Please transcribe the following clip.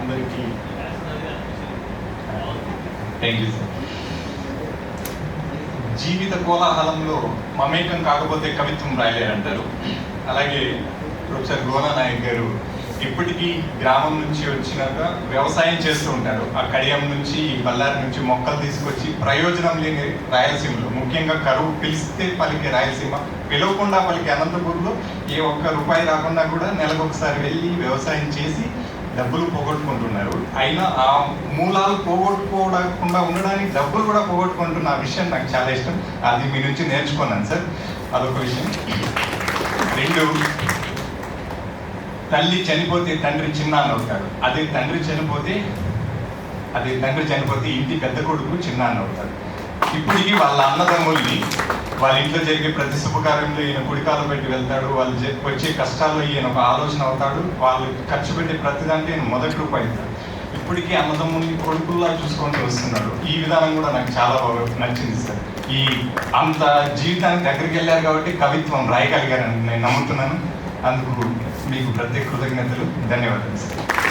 అందరికీ. Thank you sir జీవిత కోలాహలంలో మమేకం కాకపోతే కవిత్వం రాయలేరంటారు. అలాగే ప్రొఫెసర్ గోనా నాయక్ గారు ఇప్పటికీ గ్రామం నుంచి వచ్చినాక వ్యవసాయం చేస్తూ ఉంటారు. ఆ కడియం నుంచి బళ్ళారి నుంచి మొక్కలు తీసుకొచ్చి ప్రయోజనం లేని రాయలసీమలో. ముఖ్యంగా కరువు పిలిస్తే పలికే రాయలసీమ పిలవకుండా పలికే అనంతపూర్లో ఏ ఒక్క రూపాయి రాకుండా కూడా నెలకు ఒకసారి వెళ్ళి వ్యవసాయం చేసి డబ్బులు పోగొట్టుకుంటున్నారు. అయినా ఆ మూలాలు పోగొట్టుకోకుండా ఉండడానికి డబ్బులు కూడా పోగొట్టుకుంటున్న ఆ విషయం నాకు చాలా ఇష్టం. అది మీ నుంచి నేర్చుకున్నాను సార్. అదొక విషయం. రెండు తల్లి చనిపోతే తండ్రి చిన్న అని అవుతాడు. అదే తండ్రి చనిపోతే అదే తండ్రి చనిపోతే ఇంటి పెద్ద కొడుకు చిన్న అని అవుతాడు. ఇప్పటికీ వాళ్ళ అన్నదమ్ముల్ని వాళ్ళ ఇంట్లో జరిగే ప్రతి శుభకార్యంలో ఈయన కుడికాలు పెట్టి వెళ్తాడు వాళ్ళు వచ్చే కష్టాల్లో ఈయన ఒక ఆలోచన అవుతాడు వాళ్ళు ఖర్చు పెట్టే ప్రతి దాంట్లో ఈయన మొదటి రూపాయి ఇప్పటికీ అన్నదమ్ముల్ని కొడుకుల్లా చూసుకుంటూ వస్తున్నాడు. ఈ విధానం కూడా నాకు చాలా బాగా నచ్చింది సార్. ఈ అంత జీవితానికి దగ్గరికి వెళ్ళారు కాబట్టి కవిత్వం రాయగలిగారని నేను నమ్ముతున్నాను. అందుకు మీకు ప్రత్యేక కృతజ్ఞతలు. ధన్యవాదాలు సార్.